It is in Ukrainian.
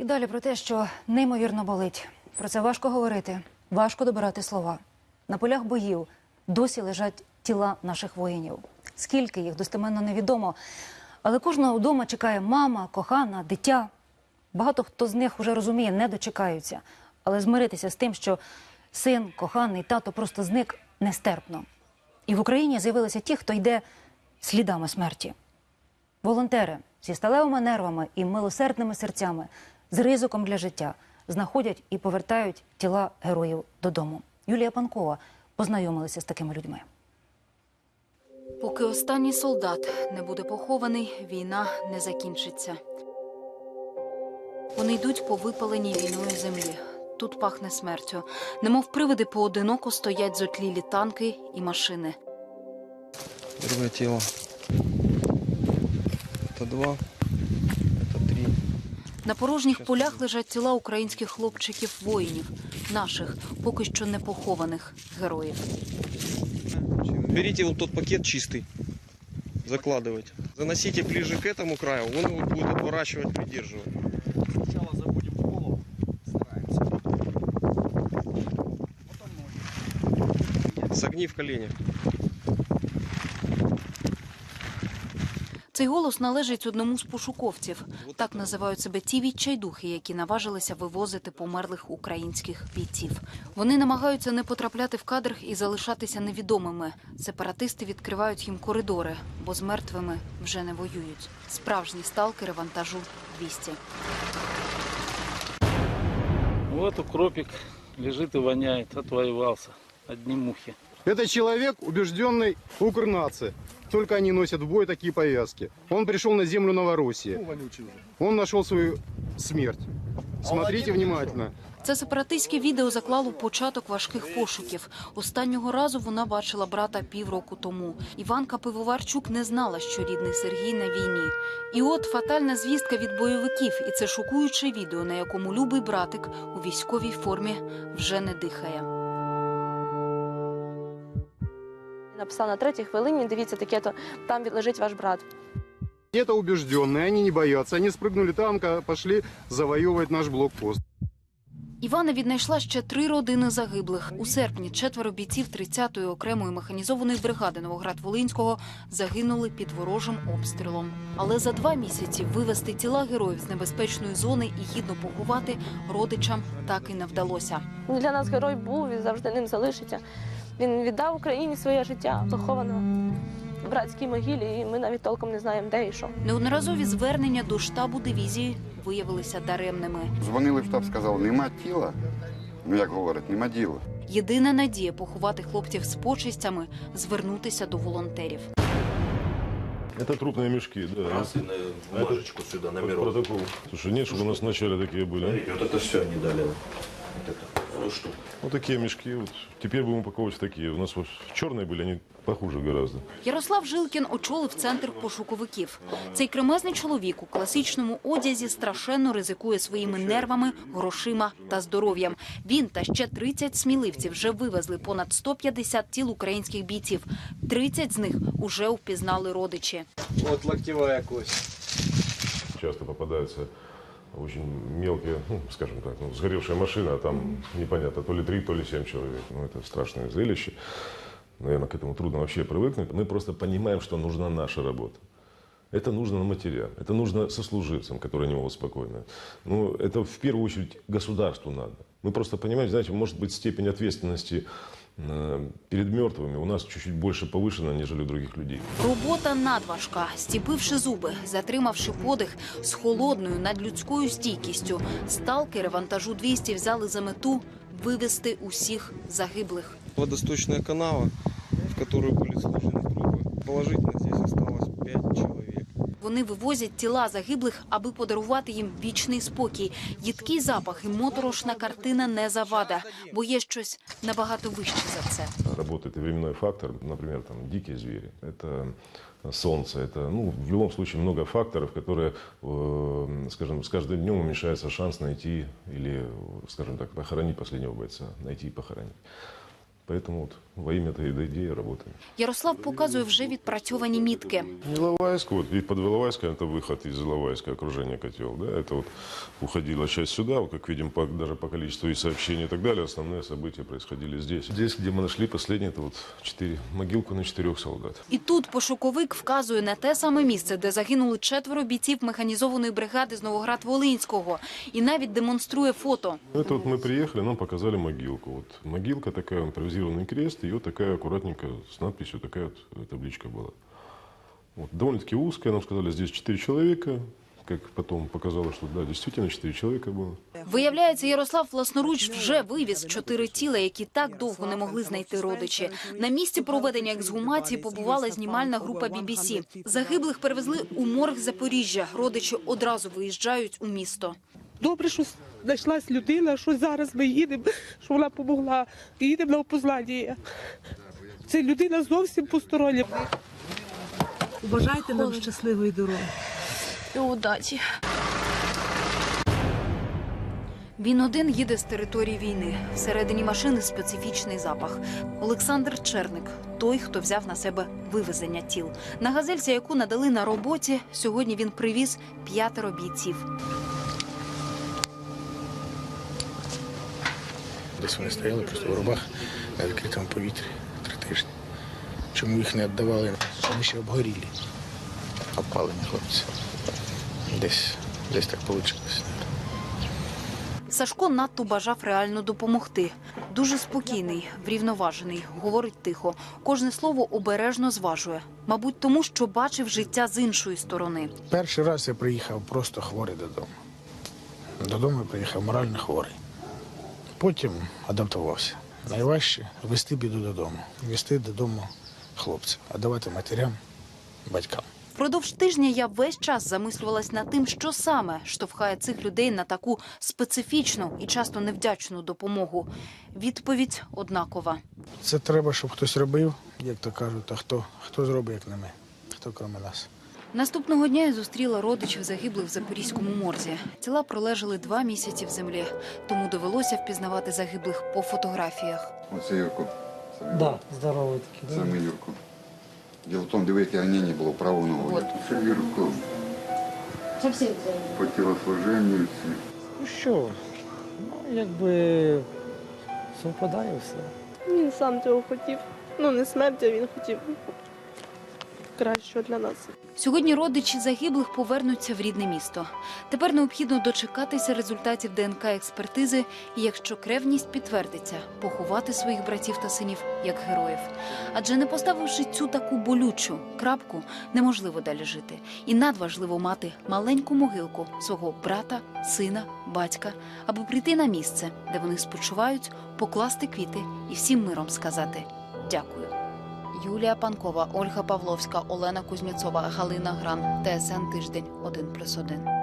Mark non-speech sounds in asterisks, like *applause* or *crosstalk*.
І далі про те, що неймовірно болить. Про це важко говорити, важко добирати слова. На полях боїв досі лежать тіла наших воїнів. Скільки їх достеменно невідомо. Але кожного вдома чекає мама, кохана, дитя. Багато хто з них уже розуміє, не дочекаються. Але змиритися з тим, що син, коханий, тато просто зник нестерпно. І в Україні з'явилися ті, хто йде слідами смерті. Волонтери зі сталевими нервами і милосердними серцями з ризиком для життя знаходять і повертають тіла героїв додому. Юлія Панкова познайомилася з такими людьми. Поки останній солдат не буде похований, війна не закінчиться. Вони йдуть по випаленій війною землі. Тут пахне смертю. Немов привиди поодиноко стоять зотлілі танки і машини. Первое тело. Это два. Это три. На порожніх полях лежать тіла українських хлопчиків воїнів, наших, поки що не похованих героїв. Берите вот тот пакет чистый. Закладывайте. Заносите ближе к этому краю. Он его будет отворачивать, придерживать. Сначала забудем голову, стараемся. Потом ноги. Согни в колени. Цей голос належить одному з пошуковців. Так називають себе ті відчайдухи, які наважилися вивозити померлих українських бійців. Вони намагаються не потрапляти в кадр і залишатися невідомими. Сепаратисти відкривають їм коридори, бо з мертвими вже не воюють. Справжні сталкери вантажу 200. Вот укропик лежит и воняет, отвоевался. Одни мухи. Это человек, убежденный укрнации. Только они носят в бой такие повязки. Он пришел на землю Новороссии. Он нашел свою смерть. Смотрите внимательно. Це сепаратистське відео заклало початок важких пошуків. Останнього разу вона бачила брата півроку тому. Іванка Пивоварчук не знала, що рідний Сергій на війні. І от фатальна звістка від бойовиків, і це шокуюче відео, на якому любий братик у військовій формі вже не дихає. Написав на третій хвилині, дивіться, таке то там лежить ваш брат. Это убежденные, они не боятся. Они спрыгнули танка, пошли завоевывать наш блокпост. Івана віднайшла ще три родини загиблих. У серпні четверо бійців 30-ї окремої механізованої бригади Новоград-Волинського загинули під ворожим обстрілом. Але за два місяці вивести тіла героїв з небезпечної зони і гідно поховати родичам так і не вдалося. Він для нас герой був і завжди ним залишиться. Він віддав Україні своє життя, поховано в братській могилі, і ми навіть толком не знаємо, де і що. Неодноразові звернення до штабу дивізії виявилися даремними. Дзвонили в штаб, сказали, нема тіла. Ну, як говорять, нема діла. Єдина надія поховати хлопців з почистями звернутися до волонтерів. Это трупные мешки, да. Раз и на бумажечку сюда, номерок. Протокол. Слушай, нет, чтобы у нас вначале такие были. Смотрите, вот это все они дали. Вот это, сто штук. Вот такие мешки. Вот. Теперь будем упаковывать в такие. У нас вот черные были, они похуже гораздо. Ярослав Жилкін очолив центр пошуковиків. Цей кремезний чоловік у класичному одязі страшенно ризикує своїми нервами, грошима та здоров'ям. Він та ще 30 сміливців вже вивезли понад 150 тіл українських бійців. 30 з них уже впізнали родичі. Вот локтевая кость. Часто попадаются очень мелкие, ну, скажем так, ну, сгоревшая машина, а там непонятно, то ли три, то ли семь человек. Ну, это страшное зрелище. Наверное, к этому трудно вообще привыкнуть. Мы просто понимаем, что нужна наша работа. Это нужно на материал, это нужно сослуживцам, которые не могут спокойно. Ну, это в первую очередь государству надо. Мы просто понимаем, знаете, может быть степень ответственности перед мертвыми у нас чуть-чуть больше повышена, нежели у других людей. Робота надважка, стіпивши зуби, затримавши подих з холодною надлюдською стійкістю. Сталкери вантажу 200 взяли за мету вивезти усіх загиблих. Водосточная канава, в которую были сложены трупы. Положительно здесь осталось пять человек. Вони вивозять тіла загиблих, аби подарувати їм вічний спокій. Їдкий запах і моторошна картина не завада, бо є щось набагато вище за це. Работает и временной фактор, например, там, дикие звери, это солнце, это, ну, в любом случае много факторов, которые, э, скажем, с каждым днем уменьшается шанс найти или, скажем так, похоронить последнего бойца, найти и похоронить. Поэтому вот во имя этой идеи работаем. Ярослав показує вже відпрацьовані мітки. Иловайск, вот, и под Иловайском это выход из Иловайска, окружение котел, да, это вот уходила часть сюда, вот, как видим, по, даже по количеству и сообщений и так далее, основные события происходили здесь. Здесь, где мы нашли последние, это вот четыре, могилку на четырех солдат. І тут пошуковик вказує на те саме місце, де загинули четверо бійців механізованої бригади з Новоград-Волинського. І навіть демонструє фото. Это вот мы приехали, нам показали могилку. Вот могилка такая, импровизированный крест, и вот такая аккуратненькая с надписью, такая вот э, табличка была. Вот, довольно-таки узкая, нам сказали, здесь четыре человека. Как потом показалось, что да, действительно четыре человека было. Виявляється, Ярослав власноруч вже вивіз чотири тіла, які так довго не могли знайти родичі. На місці проведення ексгумації побувала знімальна група BBC. Загиблих перевезли у морг Запоріжжя. Родичі одразу виїжджають у місто. Добре, що знайшлась людина, що зараз ми їдемо, *laughs* що вона допомогла. Їдемо на опознання. Це людина зовсім постороння. Бажайте нам щасливої дороги. І удачі. Він один їде з території війни. Всередині машини специфічний запах. Олександр Черник той, хто взяв на себе вивезення тіл. На газельці, яку надали на роботі, сьогодні він привіз п'ятеро бійців. Десь вони стояли просто в робах на відкритому повітрі три тижні. Чому їх не віддавали? Вони ще обгорілі. Обпалені хлопці. Десь, десь так вийшло. Сашко надто бажав реально допомогти. Дуже спокійний, врівноважений, говорить тихо. Кожне слово обережно зважує. Мабуть, тому що бачив життя з іншої сторони. Перший раз я приїхав просто хворий додому. Додому я приїхав морально хворий. Потім адаптувався. Найважче вести біду додому, вести додому хлопців, а давати матерям, батькам. Впродовж тижня я весь час замислювалась над тим, що саме штовхає цих людей на таку специфічну і часто невдячну допомогу. Відповідь однакова. Це треба, щоб хтось робив, як то кажуть, а хто, хто зробить, як не ми, хто крім нас. Наступного дня я зустріла родичів загиблих в Запорізькому морзі. Тіла пролежали два місяці в землі, тому довелося впізнавати загиблих по фотографіях. Оце Юрко. Це, Да, здоровий такий. це ми Юрко. Діло в тому, диви, яке ранення було праву ногу. Це Юрко. По тілосложенню всі. Ну що, ну якби совпадає все. Він сам цього хотів. Ну, не смерть, а він хотів кращого для нас. Сьогодні родичі загиблих повернуться в рідне місто. Тепер необхідно дочекатися результатів ДНК експертизи, і якщо кревність підтвердиться, поховати своїх братів та синів як героїв. Адже не поставивши цю таку болючу крапку, неможливо далі жити. І надважливо мати маленьку могилку свого брата, сина, батька, аби прийти на місце, де вони спочивають, покласти квіти і всім миром сказати дякую. Юлія Панкова, Ольга Павловська, Олена Кузьміцова, Галина Гран, ТСН Тиждень 1+,1.